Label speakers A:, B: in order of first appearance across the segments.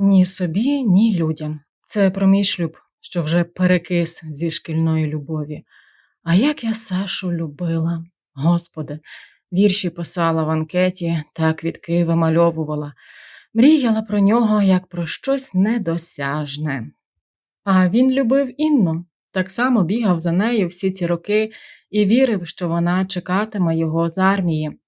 A: Ні собі, ні людям. Це про мій шлюб, що вже перекис зі шкільної любові. А як я Сашу любила, Господи, вірші писала в анкеті та квітки вимальовувала, мріяла про нього як про щось недосяжне. А він любив Інну, так само бігав за нею всі ці роки і вірив, що вона чекатиме його з армії.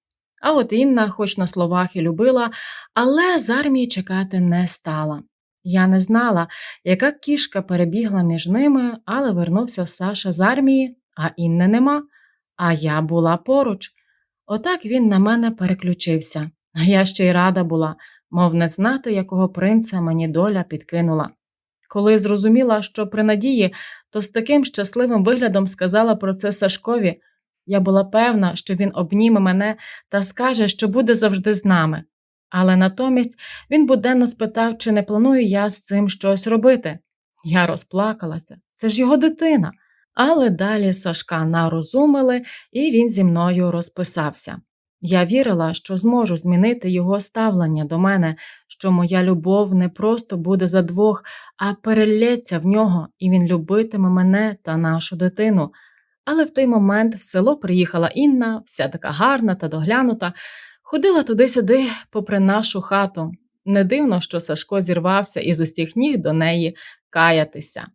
A: А от Інна, хоч на словах і любила, але з армії чекати не стала. Я не знала, яка кішка перебігла між ними, але вернувся Саша з армії, а Інни нема, а я була поруч. Отак він на мене переключився, а я ще й рада була, мов не знати, якого принца мені доля підкинула. Коли зрозуміла, що при надії, то з таким щасливим виглядом сказала про це Сашкові. Я була певна, що він обніме мене та скаже, що буде завжди з нами. Але натомість він буденно спитав, чи не планую я з цим щось робити. Я розплакалася, це ж його дитина. Але далі Сашка нарозумили, і він зі мною розписався. Я вірила, що зможу змінити його ставлення до мене, що моя любов не просто буде за двох, а перелється в нього, і він любитиме мене та нашу дитину. Але в той момент в село приїхала Інна, вся така гарна та доглянута, ходила туди-сюди, попри нашу хату. Не дивно, що Сашко зірвався із усіх ніг до неї каятися.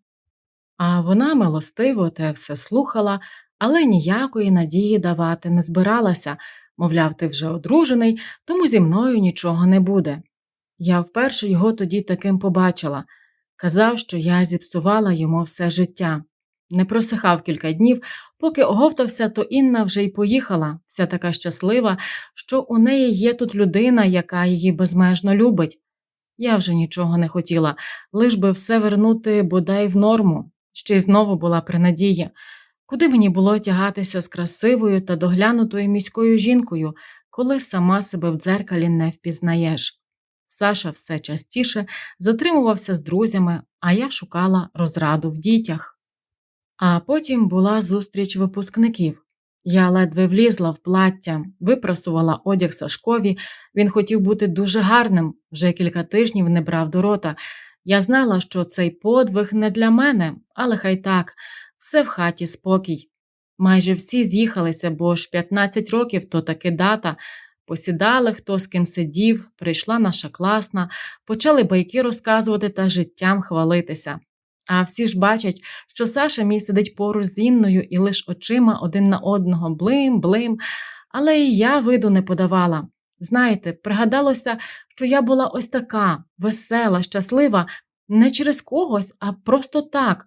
A: А вона милостиво те все слухала, але ніякої надії давати не збиралася, мовляв, ти вже одружений, тому зі мною нічого не буде. Я вперше його тоді таким побачила. Казав, що я зіпсувала йому все життя. Не просихав кілька днів, поки оговтався, то Інна вже й поїхала, вся така щаслива, що у неї є тут людина, яка її безмежно любить. Я вже нічого не хотіла, лиш би все вернути бодай в норму, ще й знову була при надії. Куди мені було тягатися з красивою та доглянутою міською жінкою, коли сама себе в дзеркалі не впізнаєш? Саша все частіше затримувався з друзями, а я шукала розраду в дітях. А потім була зустріч випускників. Я ледве влізла в плаття, випрасувала одяг Сашкові. Він хотів бути дуже гарним, вже кілька тижнів не брав до рота. Я знала, що цей подвиг не для мене, але хай так, все в хаті спокій. Майже всі з'їхалися, бо ж 15 років то таки дата. Посідали, хто з ким сидів, прийшла наша класна, почали байки розказувати та життям хвалитися. А всі ж бачать, що Саша мій сидить поруч з Інною і лиш очима один на одного блим, блим, але і я виду не подавала. Знаєте, пригадалося, що я була ось така, весела, щаслива, не через когось, а просто так.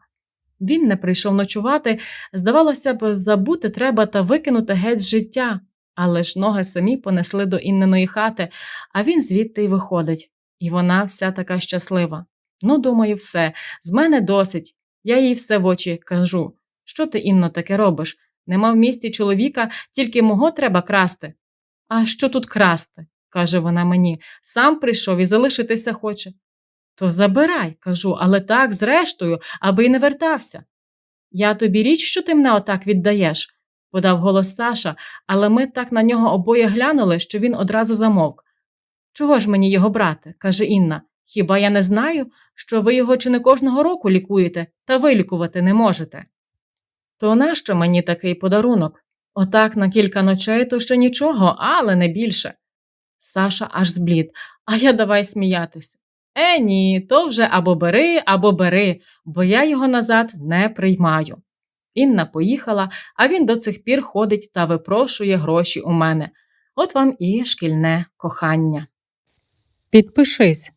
A: Він не прийшов ночувати, здавалося б, забути треба та викинути геть з життя, але ж ноги самі понесли до Інниної хати, а він звідти й виходить, і вона вся така щаслива. Ну, думаю, все, з мене досить. Я їй все в очі кажу. Що ти, Інно, таке робиш? Нема в місті чоловіка, тільки мого треба красти. А що тут красти? каже вона мені, сам прийшов і залишитися хоче. То забирай, кажу, але так, зрештою, аби й не вертався. Я тобі річ, що ти мене отак віддаєш, подав голос Саша, але ми так на нього обоє глянули, що він одразу замовк. Чого ж мені його брати? каже Інна. Хіба я не знаю, що ви його чи не кожного року лікуєте та вилікувати не можете? То нащо мені такий подарунок? Отак на кілька ночей то ще нічого, але не більше. Саша аж зблід, а я давай сміятися. Е, ні, то вже або бери, або бери, бо я його назад не приймаю. Інна поїхала, а він до цих пір ходить та випрошує гроші у мене. От вам і шкільне кохання. Підпишись.